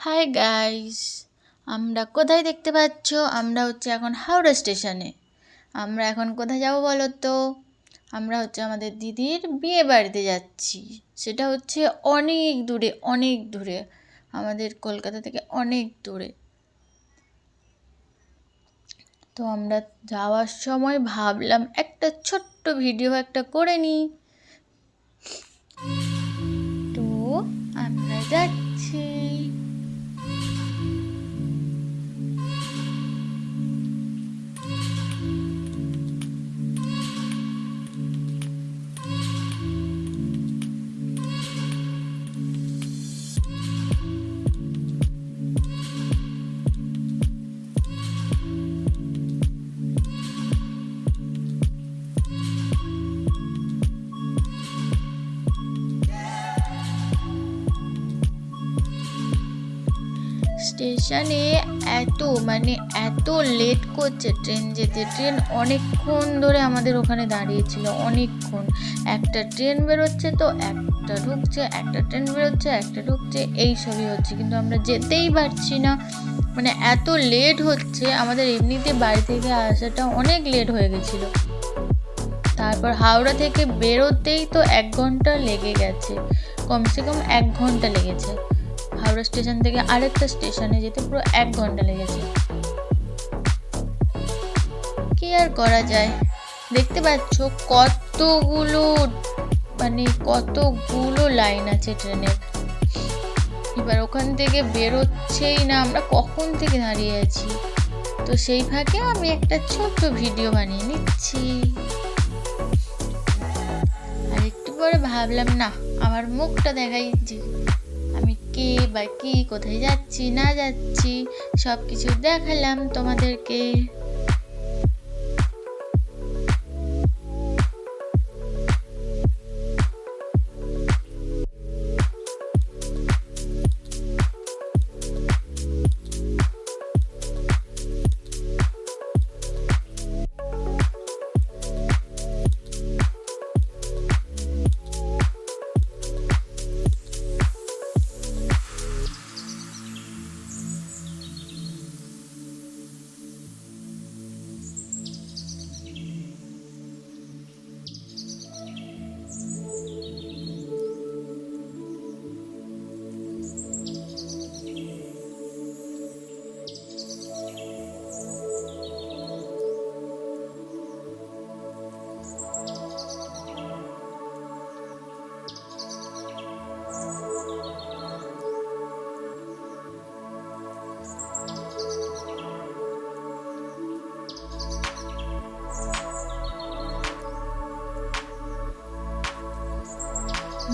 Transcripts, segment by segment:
Hi guys আমরা কোথায় দেখতে পাচ্ছ? আমরা হচ্ছে এখন হাওড়া স্টেশনে। আমরা এখন কোথায় যাব বলো তো? আমরা হচ্ছে আমাদের দিদির বিয়ে বাড়িতে যাচ্ছি। সেটা হচ্ছে অনেক দূরে অনেক দূরে। আমাদের কলকাতা থেকে অনেক দূরে। তো আমরা যাওয়ার সময় ভাবলাম একটা ছোট্ট ভিডিও একটা করে নিই। তো আমরা যাচ্ছি। স্টেশনে এত মানে এত লেট করছে ট্রেন যেতে। ট্রেন অনেকক্ষণ ধরে আমাদের ওখানে দাঁড়িয়েছিল, অনেকক্ষণ। একটা ট্রেন বেরোচ্ছে তো, একটা ঢুকছে, একটা ট্রেন বেরোচ্ছে, একটা ঢুকছে, এই সবই হচ্ছে। কিন্তু আমরা যেতেই পারছি না। মানে এত লেট হচ্ছে, আমাদের এমনিতে বাড়ি থেকে আসাটা অনেক লেট হয়ে গেছিল। তারপর হাওড়া থেকে বেরোতেই তো এক ঘণ্টা লেগে গেছে। কমসে কম এক ঘণ্টা লেগেছে। হাওড়া স্টেশন থেকে আরেকটা স্টেশনে যেতে পুরো এক ঘণ্টা লেগেছে। কি আর করা যায়? দেখতে পাচ্ছ কতগুলো মানে কতগুলো লাইন আছে ট্রেনের। এবার ওখান থেকে বেরোচ্ছেই না, আমরা কখন থেকে দাঁড়িয়ে আছি? তো সেই ফাঁকে আমি একটা ছোট্ট ভিডিও বানিয়ে নিচ্ছি। আর একটু পরে ভাবলাম, না, আমার মুখটা দেখাই যে কে বা কি কোথায় যাচ্ছি না যাচ্ছি সব কিছু দেখালাম তোমাদেরকে।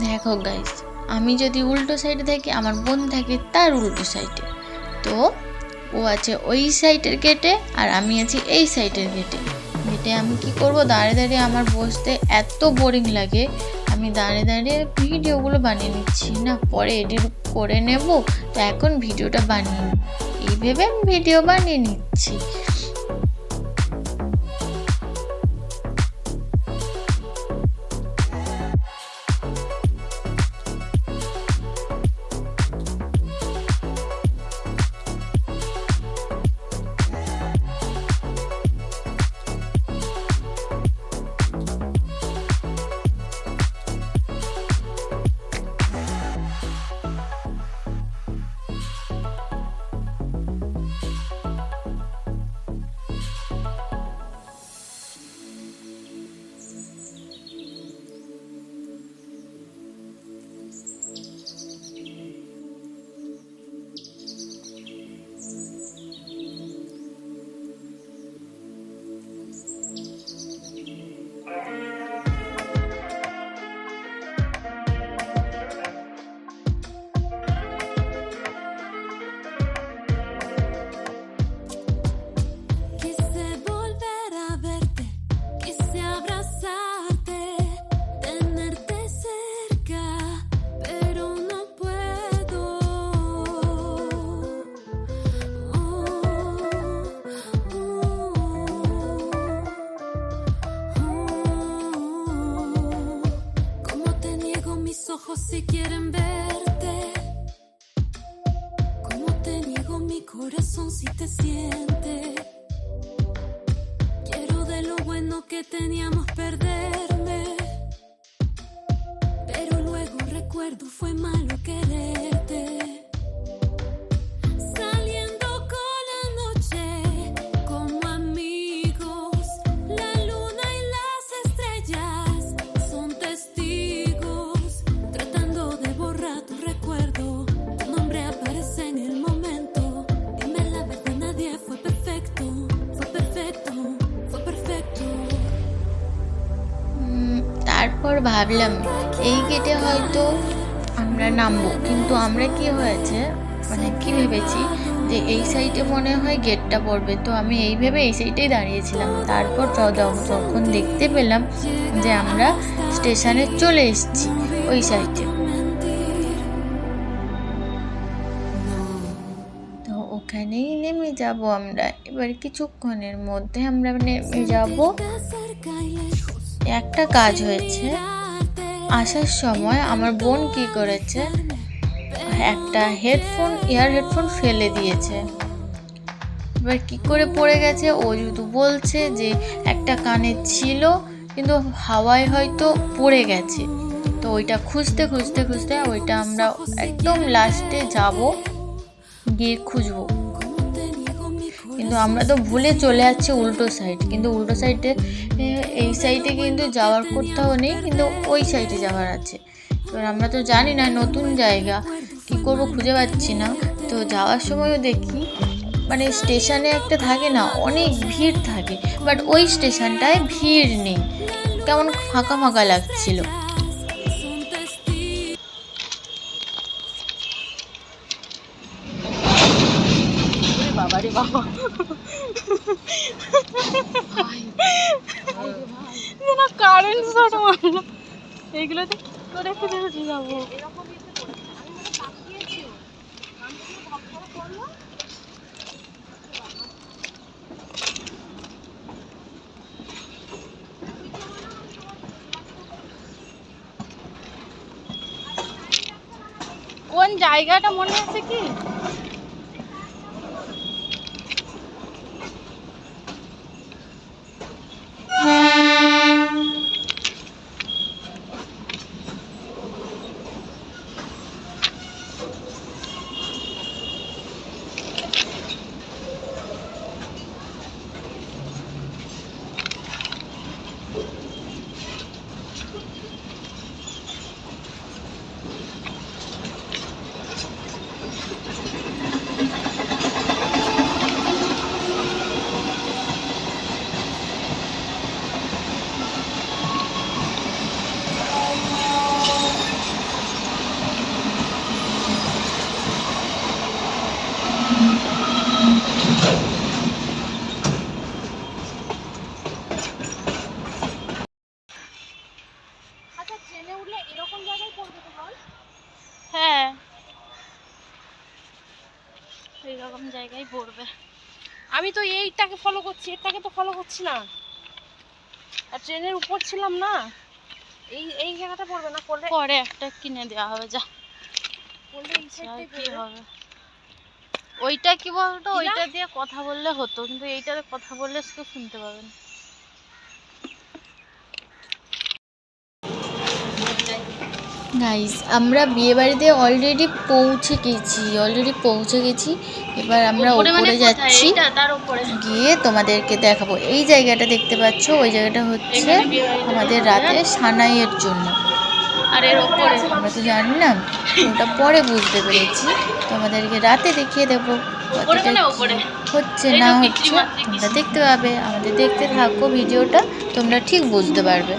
দেখো গাইস আমি যদি উল্টো সাইডে থাকি, আমার বোন থাকে তার উল্টো সাইডে তো ও আছে ওই সাইডের গেটে আর আমি আছি এই সাইডের গেটে গেটে আমি কি করব? দাঁড়িয়ে দাঁড়িয়ে আমার বসতে এত বোরিং লাগে। আমি দাঁড়িয়ে দাঁড়িয়ে ভিডিওগুলো বানিয়ে নিচ্ছি। না, পরে এডিট করে নেব। তো এখন ভিডিওটা বানিয়ে এই ভেবে আমি ভিডিও বানিয়ে নিচ্ছি। Corazón si te siente. Quiero de lo bueno que teníamos perderme. Pero luego recuerdo fue malo quererte. তারপর ভাবলাম, এই গেটে হয়তো আমরা নামবো। কিন্তু আমরা কি হয়েছে মানে কি ভেবেছি যে এই সাইডে মনে হয় গেটটা পড়বে। তো আমি এই ভেবে এই সাইডেই দাঁড়িয়েছিলাম। তারপর যখন দেখতে পেলাম যে আমরা স্টেশনে চলে এসেছি ওই সাইডে তো ওখানেই নেমে যাব আমরা। এবার কিছুক্ষণের মধ্যে আমরা নেমে যাব. একটা কাজ হয়েছে। আসার সময় আমার বোন কি করেছে? একটা হেডফোন ইয়ার হেডফোন ফেলে দিয়েছে। এবার কি করে পড়ে গেছে? ও শুধু বলছে যে, একটা কানে ছিল, কিন্তু হাওয়ায় হয়তো পড়ে গেছে। তো ওইটা খুঁজতে খুঁজতে খুঁজতে ওইটা আমরা একদম লাস্টে যাব, গিয়ে খুঁজবো। কিন্তু আমরা তো ভুলে চলে যাচ্ছি উল্টো সাইড কিন্তু উল্টো সাইডে এই সাইডে কিন্তু যাওয়ার কোথাও নেই, কিন্তু ওই সাইডে যাওয়ার আছে। এবার আমরা তো জানি না নতুন জায়গা, কি করব খুঁজে পাচ্ছি না। তো যাওয়ার সময়ও দেখি মানে স্টেশনে একটা থাকে না, অনেক ভিড় থাকে বাট ওই স্টেশনটায় ভিড় নেই। কেমন ফাঁকা ফাঁকা লাগছিল। কারেন্ট শট মারলো এইগুলোতে করে ফিরে উঠে যাব। কোন জায়গাটা মনে আছে কি আচ্ছা ট্রেনে উঠলে এরকম জায়গায় পড়বে তো বল হ্যাঁ এইরকম জায়গায় পড়বে। আমি তো এইটাকে ফলো করছি এটাকে তো ফলো করছি না। আর ট্রেনের উপর ছিলাম না। এই এই জায়গাটা পড়বে না? পড়লে পরে একটা কিনে দেওয়া হবে যা। পড়লে এই সাইডে সাইডটাই কি পড়বে হবে? ওইটা কি বলতো? ওইটা দিয়ে কথা বললে হতো কিন্তু এইটাতে কথা বললে কেউ শুনতে পাবেন গাইস আমরা বিয়ে বাড়িতে অলরেডি পৌঁছে গেছি অলরেডি পৌঁছে গেছি। এবার আমরা উপরে মানে? যাচ্ছি। গিয়ে তোমাদেরকে দেখাবো। এই জায়গাটা দেখতে পাচ্ছ? ওই জায়গাটা হচ্ছে আমাদের রাতে সানাইয়ের জন্য। আর এর উপরে। আমরা তো জানি না ওটা পরে বুঝতে পেরেছি। তোমাদেরকে রাতে দেখিয়ে দেবো। মানে হচ্ছে না হচ্ছে তোমরা দেখতে পাবে। আমাদের দেখতে থাকো ভিডিওটা তোমরা ঠিক বুঝতে পারবে।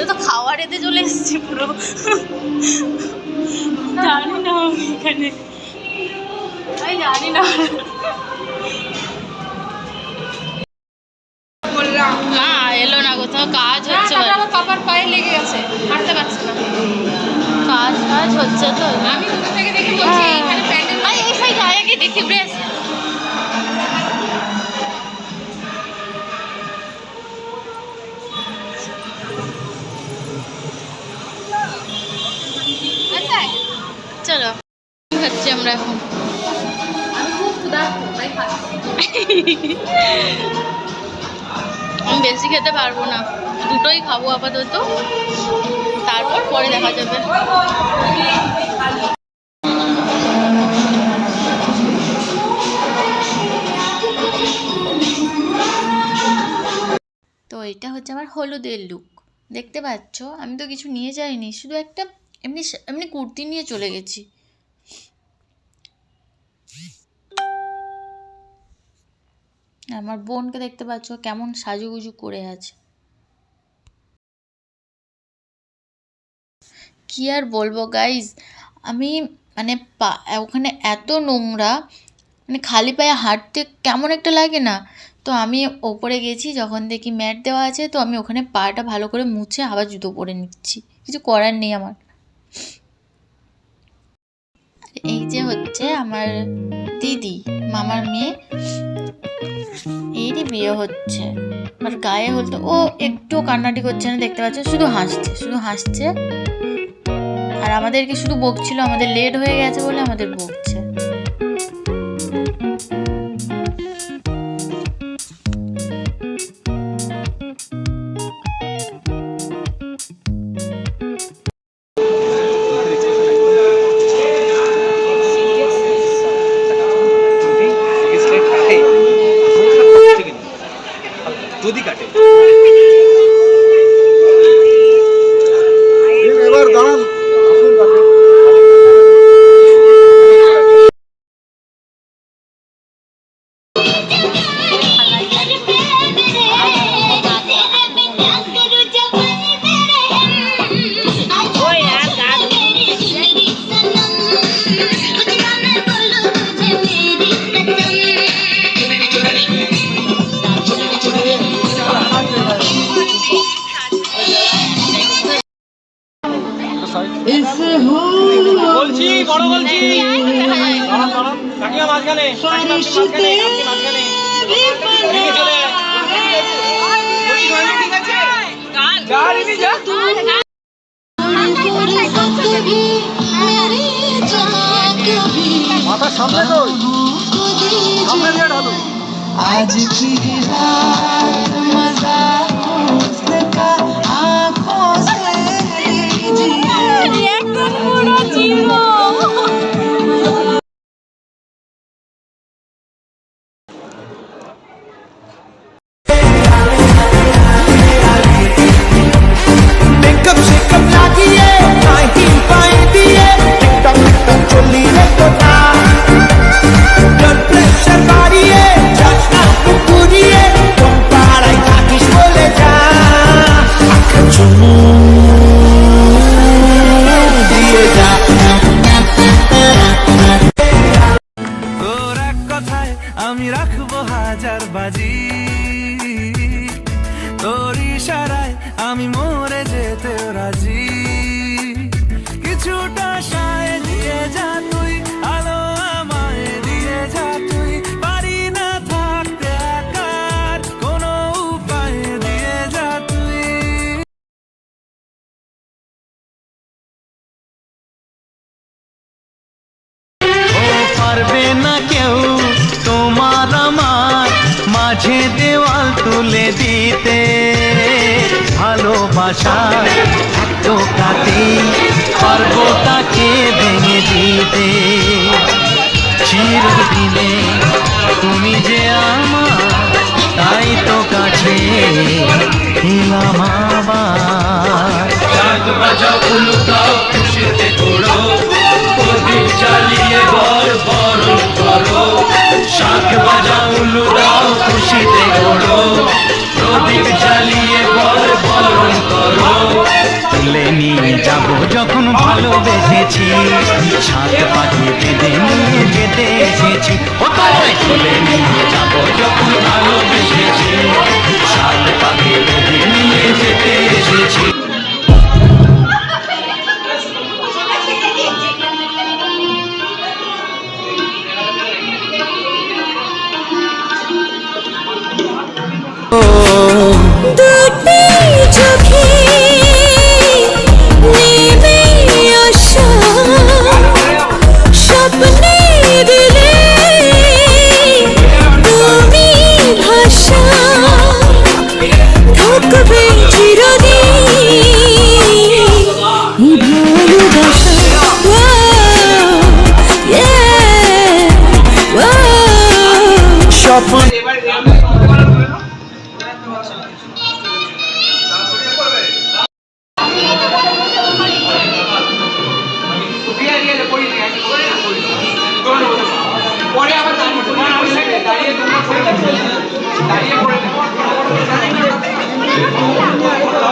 এটা তো খাওয়ার এতে চলে এসেছি পুরো। জানি না আমি এখানে। আমি জানি না। এলো না কোথাও কাজ হচ্ছে। পাপার পায়ে লেগে গেছে হাঁটতে পারছে না। কাজ কাজ হচ্ছে তো। আমি থেকে দেখে বলছি হ্যাঁ। এখানে প্যান্ডেল এই সাইড আগে দেখি বেশ আমরা এখন। আমি বেশি খেতে পারব না। দুটোই খাব আপাতত। তারপর পরে দেখা যাবে। তো এটা হচ্ছে আমার হলুদের লুক দেখতে পাচ্ছ? আমি তো কিছু নিয়ে যাইনি শুধু একটা এমনি এমনি কুর্তি নিয়ে চলে গেছি। আমার বোনকে দেখতে পাচ্ছ, কেমন সাজুগুজু করে আছে। কি আর বলব গাইজ আমি মানে পা, ওখানে এত নোংরা মানে খালি পায়ে হাঁটতে কেমন একটা লাগে না। তো আমি ওপরে গেছি, যখন দেখি ম্যাট দেওয়া আছে, তো আমি ওখানে পাটা ভালো করে মুছে আবার জুতো পরে নিচ্ছি। কিছু করার নেই আমার। এই যে হচ্ছে আমার দিদি। মামার মেয়ে। এরই বিয়ে হচ্ছে। আমার গায়ে হলতে ও একটু কান্নাটি করছে না, দেখতে পাচ্ছ? শুধু হাসছে শুধু হাসছে। আর আমাদেরকে শুধু বকছিল, আমাদের লেট হয়ে গেছে বলে আমাদের বকছে। সামনে কই সামনে দিয়ে ঢালো আজ কি রাত মজা পারবে না কেউ। তোমার আমার মাঝে দেওয়াল তুলে দিতে। ভালোবাসা একটু কাটে পারব তাকে ভেঙে দিতে? চিরদিনে তুমি যে আমার, তাই তো কাছে এলাম আবার। খুশিতে জ্বালিয়ে বর বরণ করো। শাক বাজা উলু দাও খুশিতে ঘোড়ো প্রদীপ জ্বালিয়ে বর বরণ করো। তুলে নিয়ে যাব যখন ভালোবেসেছি। সাত পাখি বেঁধে নিয়ে যেতে এসেছি। ও তাই তুলে নিয়ে যাব যখন ভালোবেসেছি। সাত পাখি বেঁধে নিয়ে যেতে এসেছি। Vai, vai.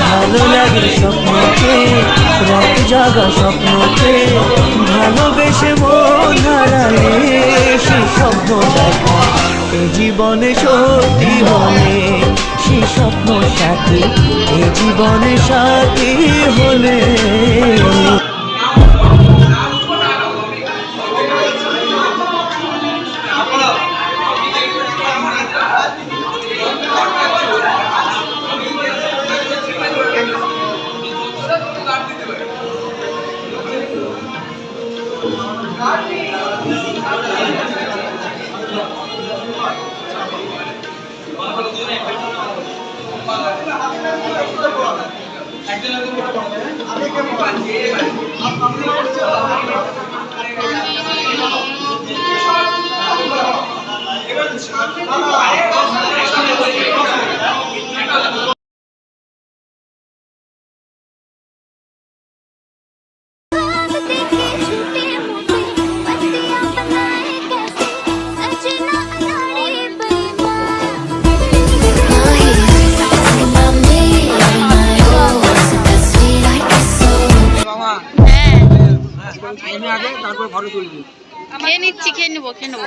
ভালো লাগে স্বপ্নকে রাত জাগা স্বপ্নকে ভালোবেসে মন হারালে সে স্বপ্ন দেখা। এ জীবনে সত্যি হলে সে স্বপ্ন সাথী এ জীবনে সাথী হলে। খেয়ে নিচ্ছি খেয়ে নেব খেয়ে নেব।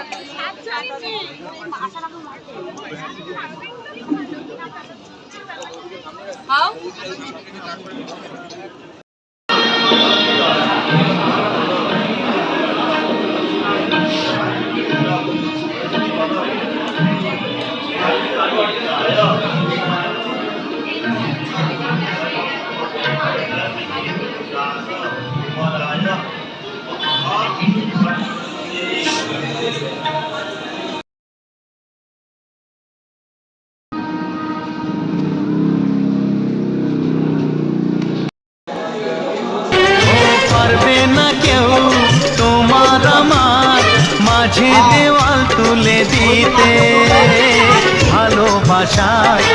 ভালোবাসায়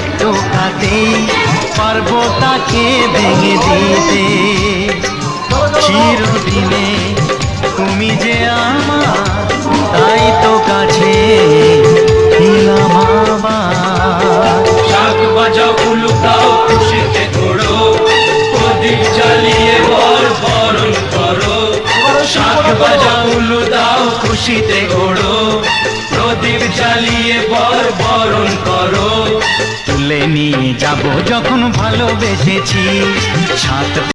একটু কাটেই পারব তাকে ভেঙে দিতে। চিরদিনে তুমি যে আমার তাই তো কাছে দিলাম আবার। শাক বাজাও উলুকাও খুশিতে ঘোড়ো প্রদীপ জ্বালিয়ে বরণ করো। শাক বাজাও উলু দাও খুশিতে ঘোড়ো প্রদীপ জ্বালিয়ে বর বরণ করো। তুলে নিয়ে যাব যখন ভালোবেসেছি সাত